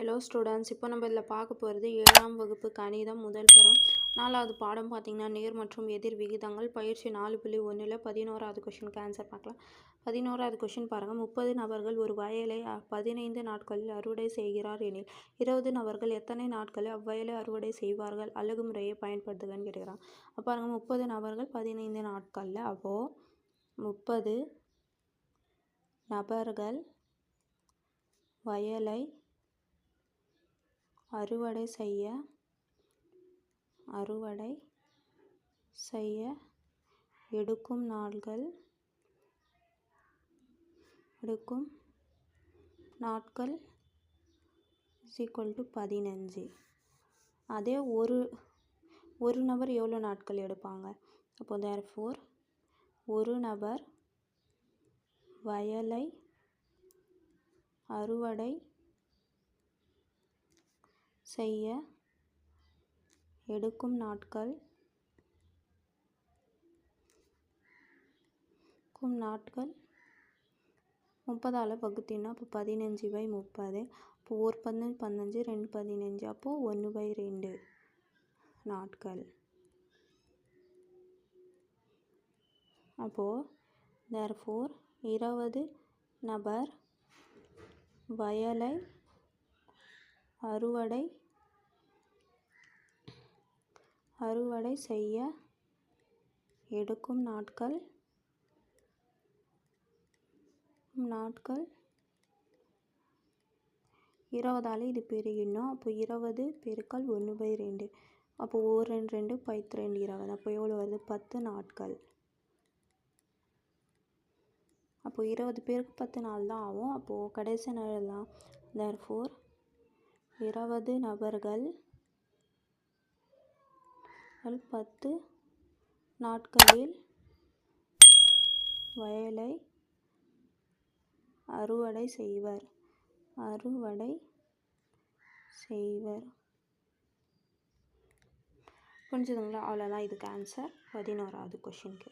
Hello students இப்போ நம்ம இதில் பார்க்க போகிறது ஏழாம் வகுப்பு கணிதம் முதல் பருவம் நாலாவது பாடம் பார்த்திங்கன்னா நேர் மற்றும் எதிர் விகிதங்கள். பயிற்சி நாலு புள்ளி ஒன்றில் பதினோராவது கொஷினுக்கு ஆன்சர் பார்க்கலாம். பதினோராவது கொஷின் பாருங்கள் முப்பது நபர்கள் ஒரு வயலை பதினைந்து நாட்களில் அறுவடை செய்கிறார் எனில் இருபது நபர்கள் எத்தனை நாட்களில் அவ்வயலை அறுவடை செய்வார்கள்? அழகு முறையை பயன்படுத்துகன்னு கேட்குறாங்க அப்போ பாருங்கள் முப்பது நபர்கள் பதினைந்து நாட்களில் அப்போது முப்பது நபர்கள் வயலை அறுவடை செய்ய அறுவடை செய்ய எடுக்கும் நாள்கள் எடுக்கும் நாட்கள் ஈக்குவல் டு பதினஞ்சு. அதே ஒரு ஒரு நபர் எவ்வளோ நாட்கள் எடுப்பாங்க? அப்போ தேர் ஃபோர் ஒரு நபர் வயலை அறுவடை செய்ய எடுக்கும் நாட்கள். எடுக்கும் நாட்கள். முப்பதால் வகுத்தினா அப்போ பதினஞ்சு பை முப்பது. அப்போ ஒரு பதினஞ்சு பதினஞ்சு ரெண்டு பதினஞ்சு. அப்போது ஒன்று பை ரெண்டு நாட்கள். அப்போது தேர்ஃபோர் இருபது நபர் வயலை அறுவடை அறுவடை செய்ய எடுக்கும் நாட்கள். நாட்கள். இருபதால் இது பெருகிடணும் அப்போ இருபது பெருக்கல் ஒன்று பை ரெண்டு. அப்போ ஒரு ரெண்டு ரெண்டு பத்து ரெண்டு இருபது. அப்போ எவ்வளோ வருது? பத்து நாட்கள். அப்போ இருபது பேருக்கு பத்து நாள் தான் ஆகும். அப்போது கடைசி நாள் தேர் ஃபோர் இருபது நபர்கள் பத்து நாட்களில் வயலை அறுவடை செய்வர். அறுவடை செய்வர். புரிஞ்சுதுங்களா? அவ்வளோதான் இதுக்கு ஆன்சர் பதினோராவது கொஷினுக்கு